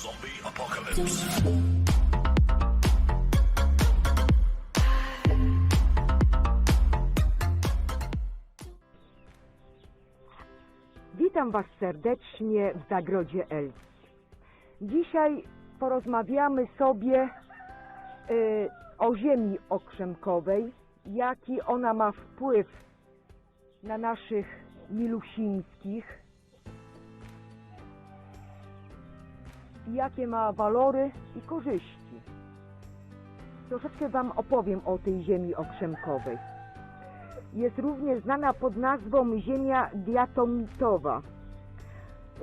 Zombie apocalypse. Witam Was serdecznie w Zagrodzie Elcji. Dzisiaj porozmawiamy sobie y, o ziemi okrzemkowej, jaki ona ma wpływ na naszych milusińskich, i jakie ma walory i korzyści. Troszeczkę Wam opowiem o tej ziemi okrzemkowej. Jest również znana pod nazwą ziemia diatomitowa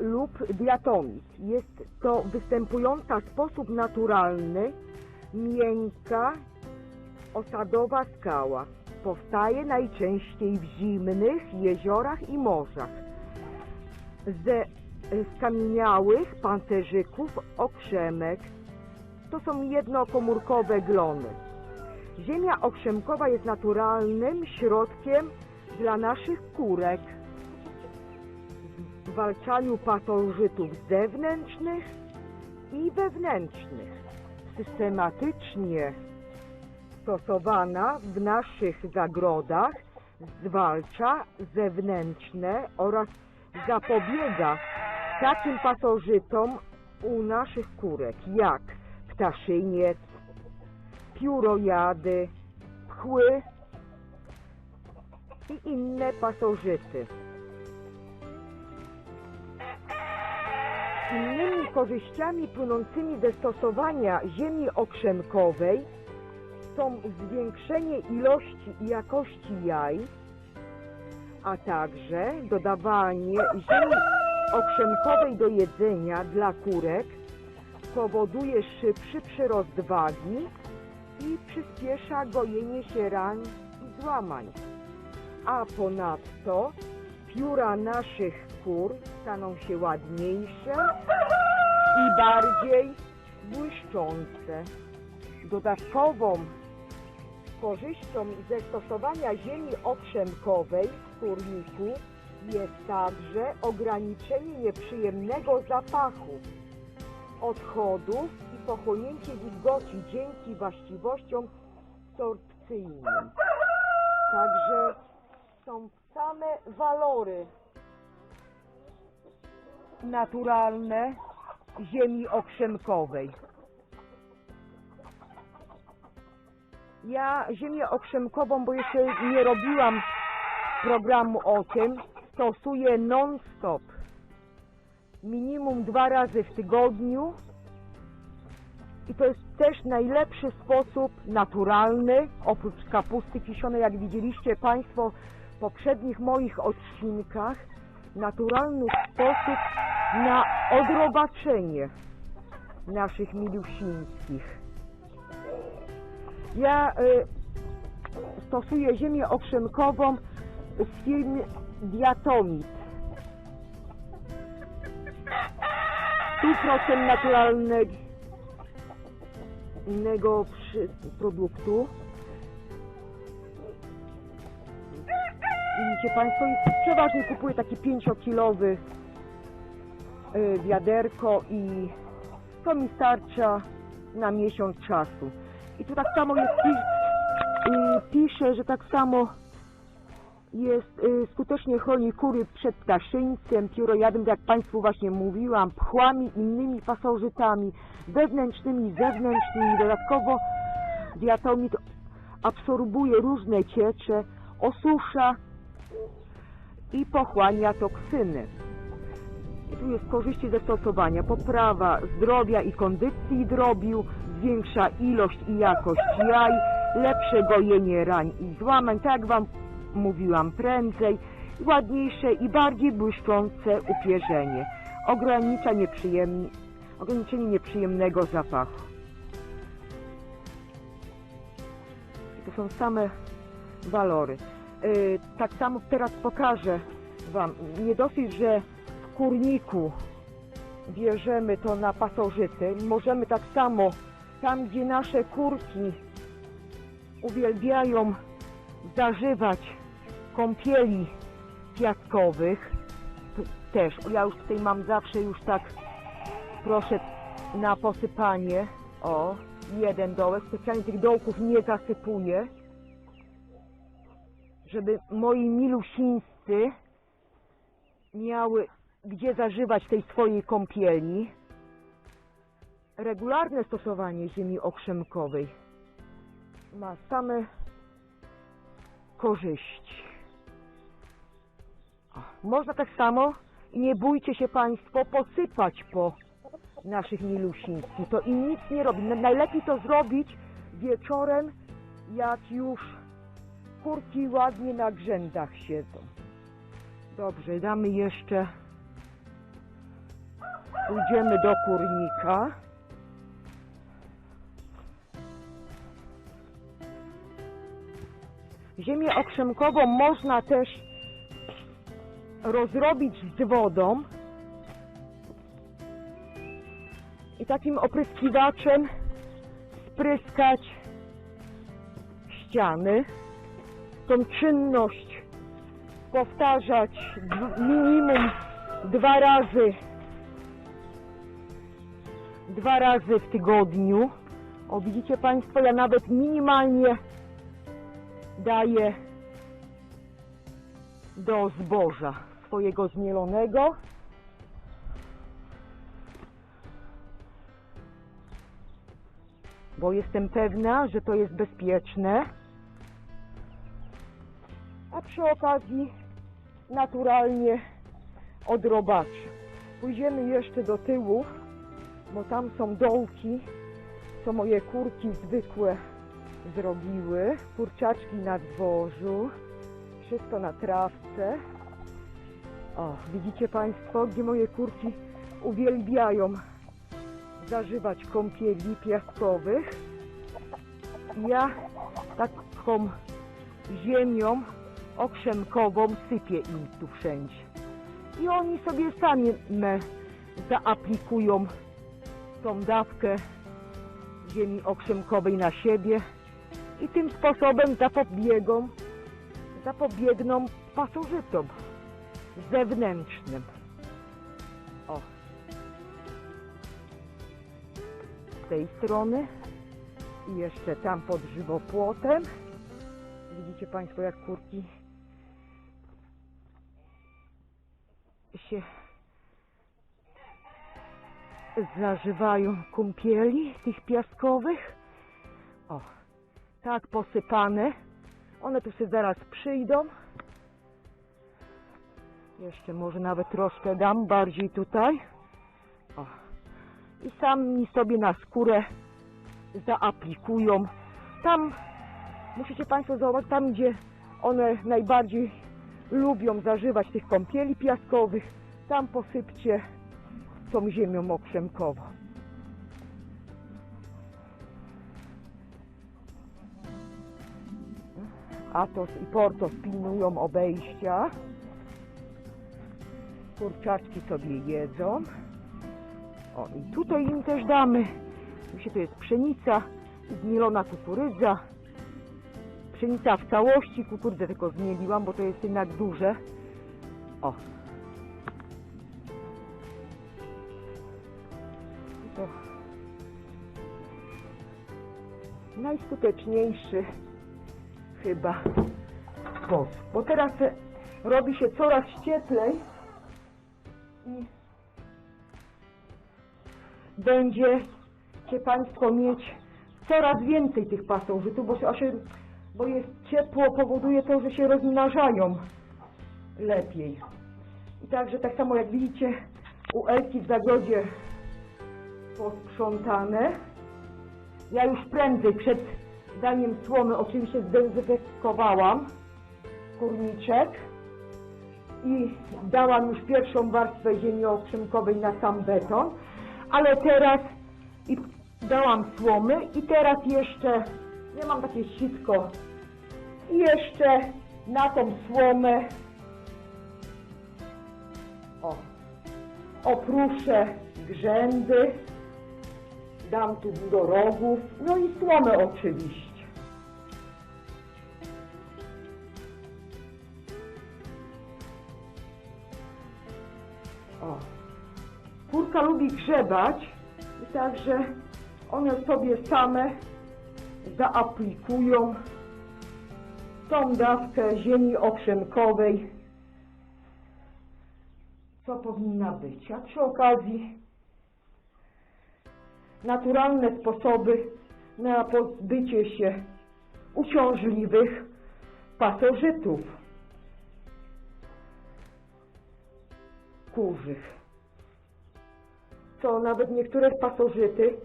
lub diatomit. Jest to występująca w sposób naturalny, miękka, osadowa skała. Powstaje najczęściej w zimnych jeziorach i morzach. Ze skamieniałych pancerzyków okrzemek. To są jednokomórkowe glony. Ziemia okrzemkowa jest naturalnym środkiem dla naszych kurek w zwalczaniu pasożytów zewnętrznych i wewnętrznych. Systematycznie stosowana w naszych zagrodach zwalcza zewnętrzne oraz zapobiega takim pasożytom u naszych kurek jak ptaszyniec, piórojady, pchły i inne pasożyty. Innymi korzyściami płynącymi ze stosowania ziemi okrzemkowej są zwiększenie ilości i jakości jaj, a także dodawanie ziemi okrzemkowej do jedzenia dla kurek powoduje szybszy przyrost wagi i przyspiesza gojenie się ran i złamań. A ponadto pióra naszych kur staną się ładniejsze i bardziej błyszczące. Dodatkową korzyścią ze stosowania ziemi okrzemkowej w kurniku jest także ograniczenie nieprzyjemnego zapachu odchodów i pochłonięcie wilgoci dzięki właściwościom sorpcyjnym. Także są same walory naturalne ziemi okrzemkowej. Ja ziemię okrzemkową, bo jeszcze nie robiłam programu o tym, stosuję non-stop. Minimum dwa razy w tygodniu. I to jest też najlepszy sposób naturalny, oprócz kapusty kiszonej, jak widzieliście Państwo w poprzednich moich odcinkach, naturalny sposób na odrobaczenie naszych milusińskich. Ja y, stosuję ziemię okrzemkową z firmy Diatomit. 100% naturalnego produktu. Widzicie Państwo, przeważnie kupuję taki 5-kilowy y, wiaderko i to mi starcza na miesiąc czasu. I tu tak samo jest, pi- pisze, że tak samo jest y, skutecznie chroni kury przed ptaszyńcem, piórojadem, jak Państwu właśnie mówiłam, pchłami, innymi pasożytami wewnętrznymi, zewnętrznymi. Dodatkowo diatomit absorbuje różne ciecze, osusza i pochłania toksyny. I tu jest korzyści ze stosowania. Poprawa zdrowia i kondycji drobiu, zwiększa ilość i jakość jaj, lepsze gojenie rań i złamań, tak jak Wam mówiłam, prędzej, ładniejsze i bardziej błyszczące upierzenie. Ogranicza nieprzyjemnie, ograniczenie nieprzyjemnego zapachu. To są same walory. Yy, tak samo teraz pokażę Wam. Nie dosyć, że w kurniku bierzemy to na pasożyty, możemy tak samo tam, gdzie nasze kurki uwielbiają zażywać kąpieli piaskowych, też, ja już tutaj mam zawsze już tak, proszę, na posypanie. O, jeden dołek. Specjalnie tych dołków nie zasypuję, żeby moi milusińscy miały gdzie zażywać tej swojej kąpieli. Regularne stosowanie ziemi okrzemkowej ma same korzyści. Można tak samo i nie bójcie się Państwo posypać po naszych milusińskich. To im nic nie robi. Na- Najlepiej to zrobić wieczorem, jak już kurki ładnie na grzędach siedzą. Dobrze, damy jeszcze. Pójdziemy do kurnika. Ziemię okrzemkową można też rozrobić z wodą i takim opryskiwaczem spryskać ściany. Tą czynność powtarzać minimum dwa razy dwa razy w tygodniu. O, widzicie Państwo, ja nawet minimalnie daję do zboża swojego zmielonego. Bo jestem pewna, że to jest bezpieczne. A przy okazji naturalnie odrobaczy. Pójdziemy jeszcze do tyłu, bo tam są dołki, co moje kurki zwykłe zrobiły. Kurczaczki na dworzu, wszystko na trawce. O, widzicie Państwo, gdzie moje kurki uwielbiają zażywać kąpieli piaskowych. Ja taką ziemią okrzemkową sypię im tu wszędzie. I oni sobie sami zaaplikują tą dawkę ziemi okrzemkowej na siebie i tym sposobem zapobiegą, zapobiegną pasożytom zewnętrznym. O. Z tej strony i jeszcze tam pod żywopłotem. Widzicie Państwo, jak kurki się zażywają kąpieli tych piaskowych. O, tak posypane. One tu się zaraz przyjdą. Jeszcze może nawet troszkę dam bardziej tutaj. O. I sami sobie na skórę zaaplikują. Tam musicie Państwo zauważyć, tam gdzie one najbardziej lubią zażywać tych kąpieli piaskowych, tam posypcie tą ziemią okrzemkową. Atos i Portos pilnują obejścia. Kurczaczki sobie jedzą. O, i tutaj im też damy. Oczywiście to jest pszenica, zmielona kukurydza. Pszenica w całości, kukurydzę tylko zmieliłam, bo to jest jednak duże. O. To najskuteczniejszy chyba sposób. Bo teraz robi się coraz cieplej i będziecie Państwo mieć coraz więcej tych pasożytów, bo, się, bo jest ciepło, powoduje to, że się rozmnażają lepiej. I także tak samo jak widzicie u Elki w zagrodzie posprzątane. Ja już prędzej przed daniem słomy oczywiście zdezynfekowałam kurniczek i dałam już pierwszą warstwę ziemi okrzymkowej na sam beton, ale teraz i dałam słomy i teraz jeszcze, ja mam takie sitko i jeszcze na tą słomę o, opruszę grzędy, dam tu do rogów, no i słomę oczywiście. Kurka lubi grzebać. Także one sobie same zaaplikują tą dawkę ziemi okrzemkowej, co powinna być. A przy okazji naturalne sposoby na pozbycie się uciążliwych pasożytów kurzych. Co nawet niektóre pasożyty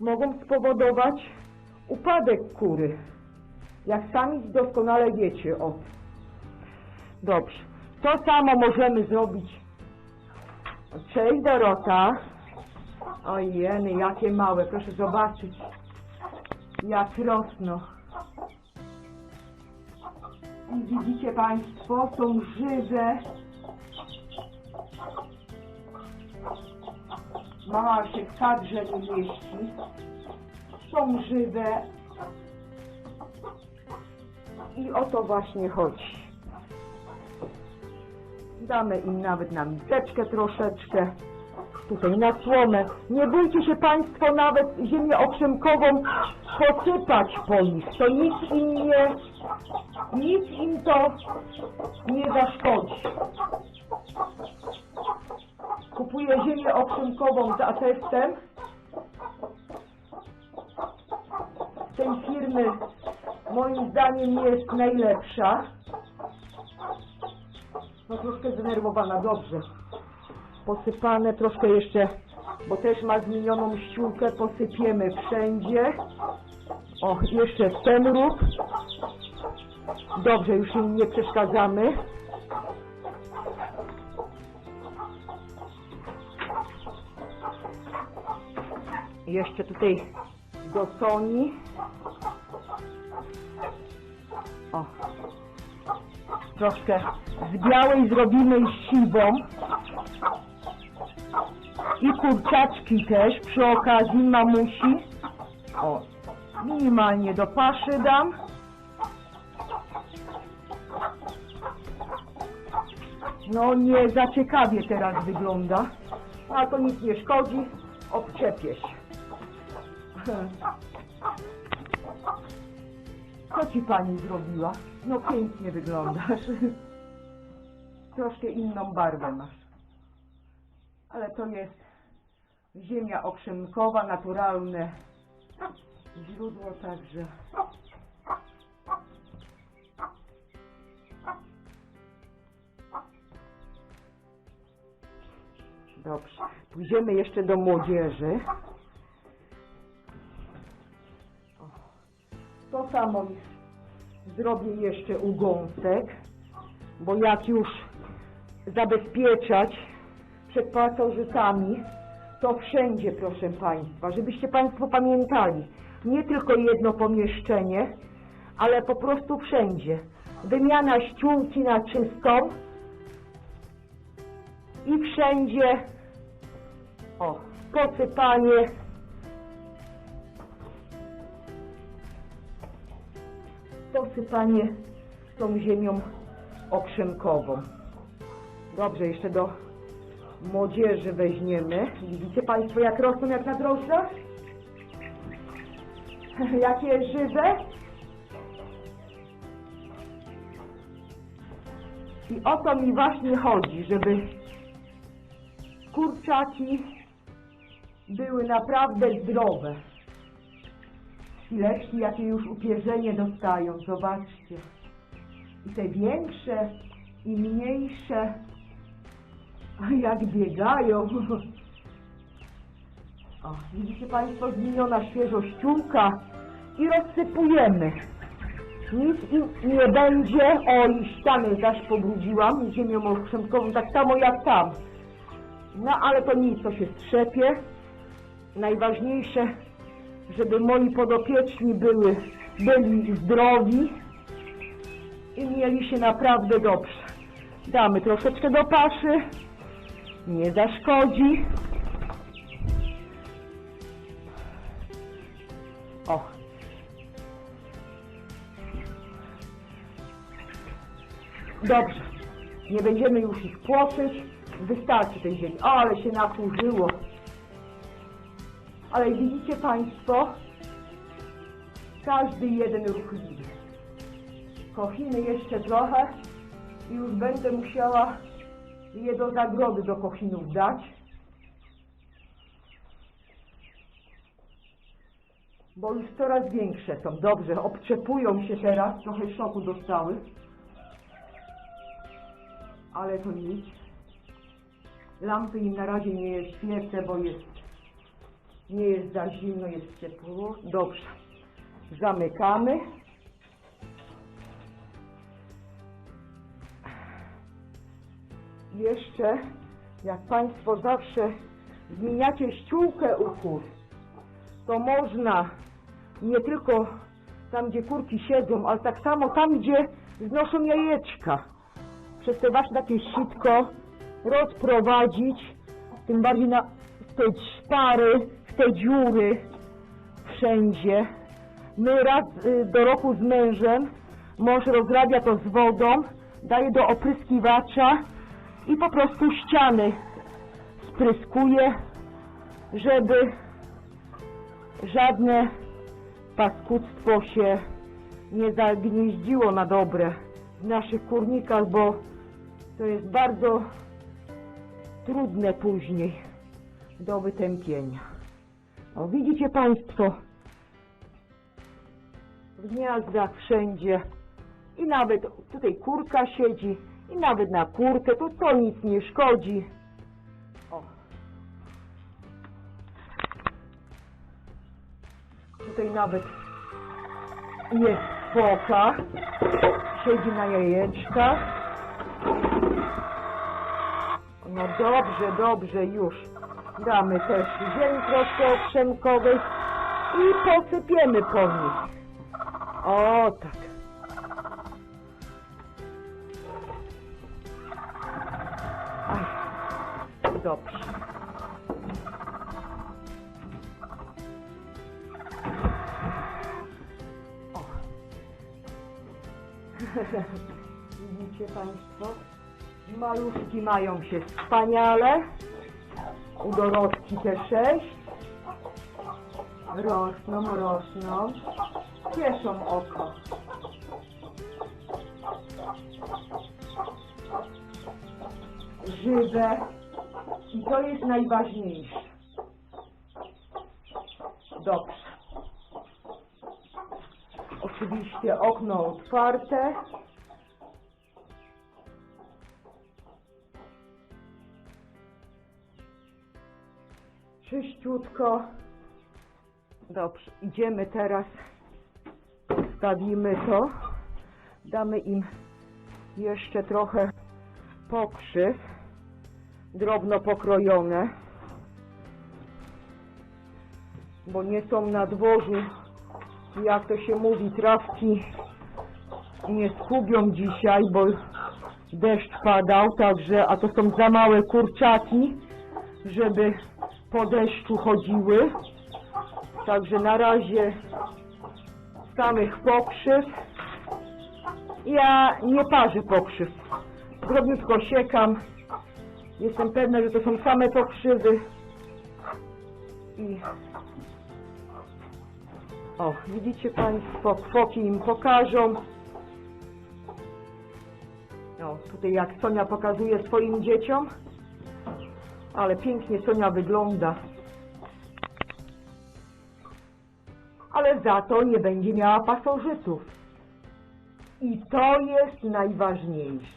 mogą spowodować upadek kury. Jak sami doskonale wiecie o tym. Dobrze. To samo możemy zrobić. Cześć Dorota. Ojeny, jakie małe, proszę zobaczyć. Jak rosną. I widzicie Państwo, są żywe. W kadrze nie mieści. Są żywe. I o to właśnie chodzi. Damy im nawet na miseczkę troszeczkę. Tutaj na słomę. Nie bójcie się Państwo nawet ziemię okrzemkową posypać po nich. To nic im nie, nic im to nie zaszkodzi. Kupuję ziemię okrzemkową z atestem. Tej firmy moim zdaniem jest najlepsza. No troszkę zdenerwowana, dobrze. Posypane troszkę jeszcze, bo też ma zmienioną ściółkę, posypiemy wszędzie. O, jeszcze ten róg. Dobrze, już im nie przeszkadzamy. Jeszcze tutaj do Soni. O. Troszkę z białej zrobimy siwą. I kurczaczki też przy okazji mamusi. O, minimalnie do paszy dam. No nie za ciekawie teraz wygląda. A to nic nie szkodzi. Obczepię się. Co ci pani zrobiła? No pięknie wyglądasz. Troszkę inną barwę masz. Ale to jest ziemia okrzemkowa, naturalne źródło także. Dobrze. Pójdziemy jeszcze do młodzieży. Samo zrobię jeszcze u gąsek, bo jak już zabezpieczać przed pasożytami, to wszędzie, proszę Państwa, żebyście Państwo pamiętali, nie tylko jedno pomieszczenie, ale po prostu wszędzie. Wymiana ściółki na czystą i wszędzie o, posypanie posypanie tą ziemią okrzemkową. Dobrze, jeszcze do młodzieży weźmiemy. Widzicie Państwo, jak rosną jak na drożdżach? Jakie żywe. I o to mi właśnie chodzi, żeby kurczaki były naprawdę zdrowe. Chwileczki, jakie już upierzenie dostają, zobaczcie. I te większe, i mniejsze, jak biegają. O, widzicie Państwo, zmieniona świeżo ściółka i rozsypujemy. Nic im nie będzie. O, i ścianę zaś pobrudziłam ziemią okrzemkową, tak samo jak tam. No, ale to nic, to się strzepie. Najważniejsze, żeby moi podopieczni były, byli zdrowi i mieli się naprawdę dobrze. Damy troszeczkę do paszy, nie zaszkodzi. O. Dobrze. Nie będziemy już ich płoszyć. Wystarczy tej ziemi. O, ale się nakurzyło. Ale widzicie Państwo, każdy jeden ruchliwy. Kochiny jeszcze trochę i już będę musiała je do zagrody do kochinów dać. Bo już coraz większe są. Dobrze, obczepują się teraz, trochę szoku dostały. Ale to nic. Lampy im na razie nie świecę, bo jest nie jest za zimno, jest ciepło. Dobrze. Zamykamy. Jeszcze, jak Państwo zawsze zmieniacie ściółkę u kur, to można nie tylko tam, gdzie kurki siedzą, ale tak samo tam, gdzie znoszą jajeczka. Przez te wasze takie sitko rozprowadzić, tym bardziej na w te szpary, te dziury, wszędzie. My raz y, do roku z mężem, mąż rozrabia to z wodą, daje do opryskiwacza i po prostu ściany spryskuje, żeby żadne paskudztwo się nie zagnieździło na dobre w naszych kurnikach, bo to jest bardzo trudne później do wytępienia. O, widzicie Państwo, w gniazdach wszędzie i nawet tutaj kurka siedzi i nawet na kurkę, to to nic nie szkodzi. O. Tutaj nawet jest foka, siedzi na jajeczkach. No dobrze, dobrze, już. Damy też ziemi troszkę okrzemkowej i posypiemy po nich. O, tak. Aj, dobrze. O. Widzicie Państwo? Maluszki mają się wspaniale. U Dorotki te sześć. Rosną, rosną. Cieszą oko. Żywe. I to jest najważniejsze. Dobrze. Oczywiście okno otwarte. Czyściutko. Dobrze, idziemy teraz. Stawimy to. Damy im jeszcze trochę pokrzyw. Drobno pokrojone. Bo nie są na dworzu, jak to się mówi, trawki nie skubią dzisiaj, bo deszcz padał, także, a to są za małe kurczaki, żeby po deszczu chodziły. Także na razie samych pokrzyw. Ja nie parzę pokrzyw. Drobniutko siekam. Jestem pewna, że to są same pokrzywy. I o, widzicie Państwo, kwoki im pokażą. O, tutaj jak Sonia pokazuje swoim dzieciom. Ale pięknie Sonia wygląda. Ale za to nie będzie miała pasożytów. I to jest najważniejsze.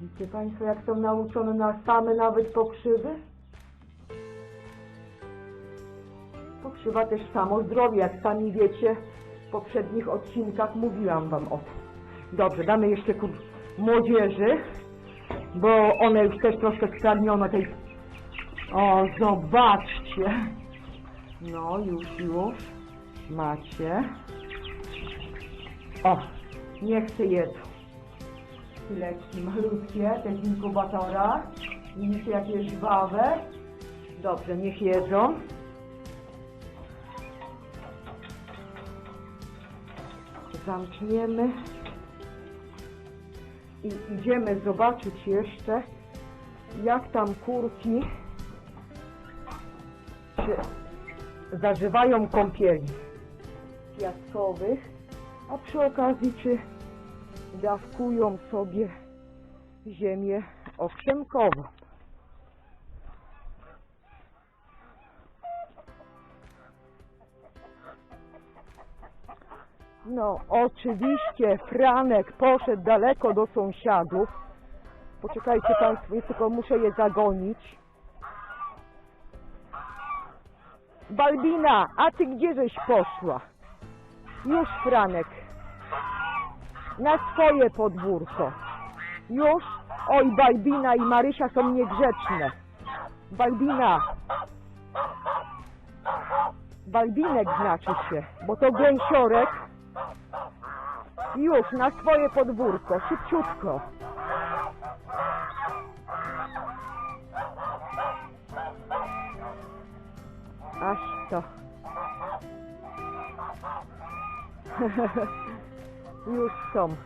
Widzicie Państwo, jak są nauczone na same nawet pokrzywy? Pokrzywa też samo zdrowie, jak sami wiecie, w poprzednich odcinkach mówiłam Wam o tym. Dobrze, damy jeszcze kur młodzieży, bo one już też troszkę spragnione tej... O, zobaczcie! No, już, już. Macie. O, niech się jedzą. Chwileczki malutkie, te z inkubatora. Widzicie, jakie żwawe. Dobrze, niech jedzą. Zamkniemy. I idziemy zobaczyć jeszcze, jak tam kurki czy zażywają kąpieli piaskowych, a przy okazji czy dawkują sobie ziemię okrzemkową. No, oczywiście Franek poszedł daleko do sąsiadów. Poczekajcie Państwo, ja tylko muszę je zagonić. Balbina, a Ty gdzieżeś poszła? Już Franek. Na swoje podwórko. Już? Oj, Balbina i Marysia są niegrzeczne. Balbina. Balbinek znaczy się, bo to gęsiorek. Już, na swoje podwórko, szybciutko. Aż to. Już są.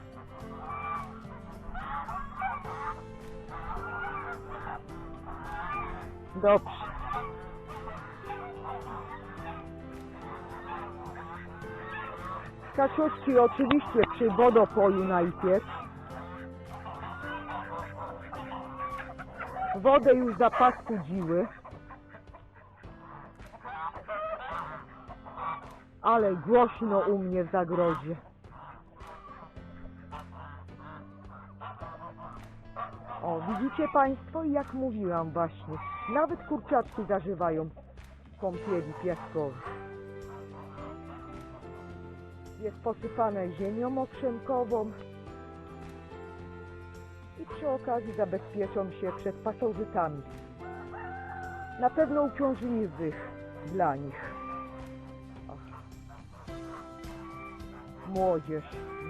Dobrze. Kaczuszki oczywiście przy wodopoju najpierw. Wodę już zapaskudziły. Ale głośno u mnie w zagrodzie. O, widzicie Państwo, jak mówiłam właśnie, nawet kurczaczki zażywają kąpieli piaskowych. Jest posypane ziemią okrzemkową i przy okazji zabezpieczą się przed pasożytami. Na pewno uciążliwych dla nich. O. Młodzież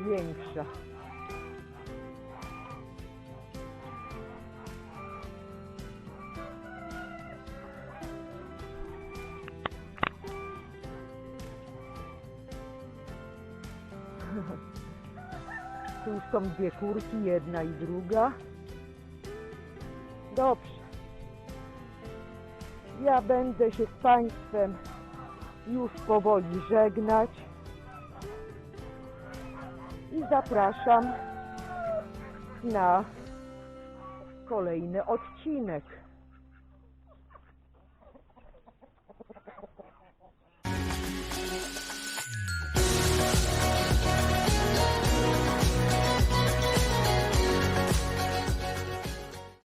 większa. Tu już są dwie kurki, jedna i druga. Dobrze. Ja będę się z Państwem już powoli żegnać. I zapraszam na kolejny odcinek.